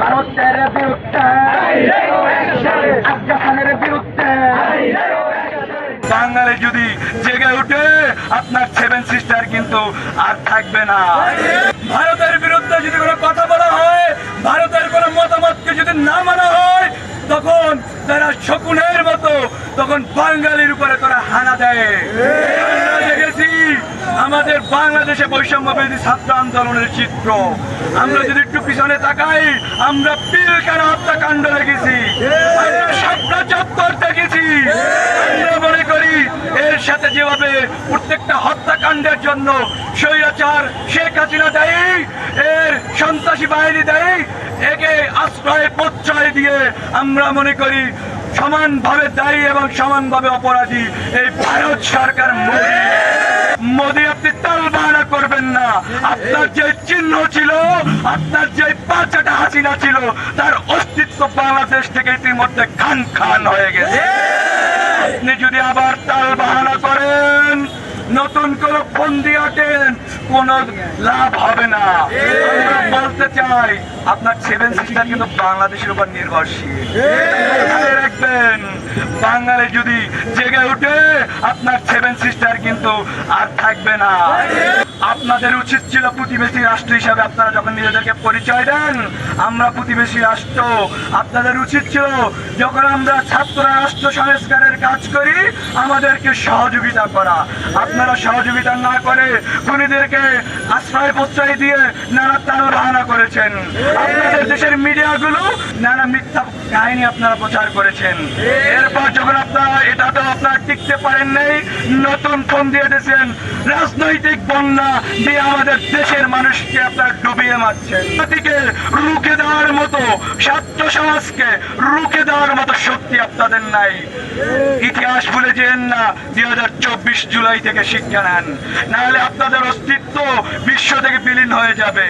ভারতের বিরুদ্ধে। আফগানের বিরুদ্ধে। বাঙালি যদি জেগে উঠে, আপনার সেভেন সিস্টার কিন্তু আর থাকবে না। ভারতের বিরুদ্ধে যদি কোনো কথা বলা হয়, ভারতের কোনো মতামতকে যদি না মানা হয়, তখন তারা শকুনের মতো, তখন বাঙালির উপরে তারা হানা দেয়। আমাদের বাংলাদেশে বৈষম্য বিরোধী ছাত্র আন্দোলনের চিত্র। আমরা যদি একটু পিছনে তাকাই, আমরা পিলকানা হত্যাকাণ্ড দেখেছি। আমরা চত্বর দেখেছি। মনে করি, এর সাথে যেভাবে প্রত্যেকটা হত্যাকাণ্ডের জন্য স্বৈরাচার শেখ হাসিনা দেয়, এর সন্ত্রাসী বাহিনী দেয়, একে আশ্রয় প্রশ্রয় দিয়ে আমরা মনে করি, সমানভাবে দায়ী এবং সমানভাবে অপরাধী এই ভারত সরকার মোদী আপনি তাল বাহানা করবেন না আপনার যে চিহ্ন ছিল, আপনার যে পাঁচটা হাসিনা ছিল, তার অস্তিত্ব বাংলাদেশ থেকে ইতিমধ্যে খান খান হয়ে গেছে। আপনি যদি আবার তাল বাহানা করেন, নতুন কোন ফন্দি আটেন কোন লাভ হবে না। বলতে চাই, আপনার সেভেন সিস্টার কিন্তু বাংলাদেশের উপর নির্ভরশীল। রাখবেন, বাঙালি যদি জেগে উঠে আপনার সেভেন সিস্টার কিন্তু আর থাকবে না। আপনাদের উচিত ছিল প্রতিবেশী রাষ্ট্র হিসাবে আপনারা যখন নিজেদেরকে পরিচয় দেন, আমরা প্রতিবেশী রাষ্ট্র। আপনাদের উচিত ছিল যখন আমরা ছাত্ররা রাষ্ট্র সংস্কারের কাজ করি, আমাদেরকে সহযোগিতা করা। আপনারা সহযোগিতা না করে খুনিদেরকে আশ্রয় প্রশ্রয় দিয়ে নানা তানো বাহানা করেছেন। আপনাদের দেশের মিডিয়াগুলো নানা মিথ্যা কাহিনী আপনারা প্রচার করেছেন। এরপর যখন আপনারা এটা তো আপনারা টিকতে পারেন নাই, নতুন ফোন দিয়ে দিয়েছেন, রাজনৈতিক বন্যা দিয়ে আমাদের দেশের মানুষকে আপনারা ডুবিয়ে মারছেন। জাতিকে রুখে দেওয়ার মতো ছাত্র সমাজকে রুখে দেওয়ার মতো শক্তি আপনাদের নাই। ইতিহাস ভুলে যেন না দুই হাজার চব্বিশ জুলাই থেকে শিক্ষা নেন। নাহলে আপনাদের অস্তিত্ব বিশ্ব থেকে বিলীন হয়ে যাবে।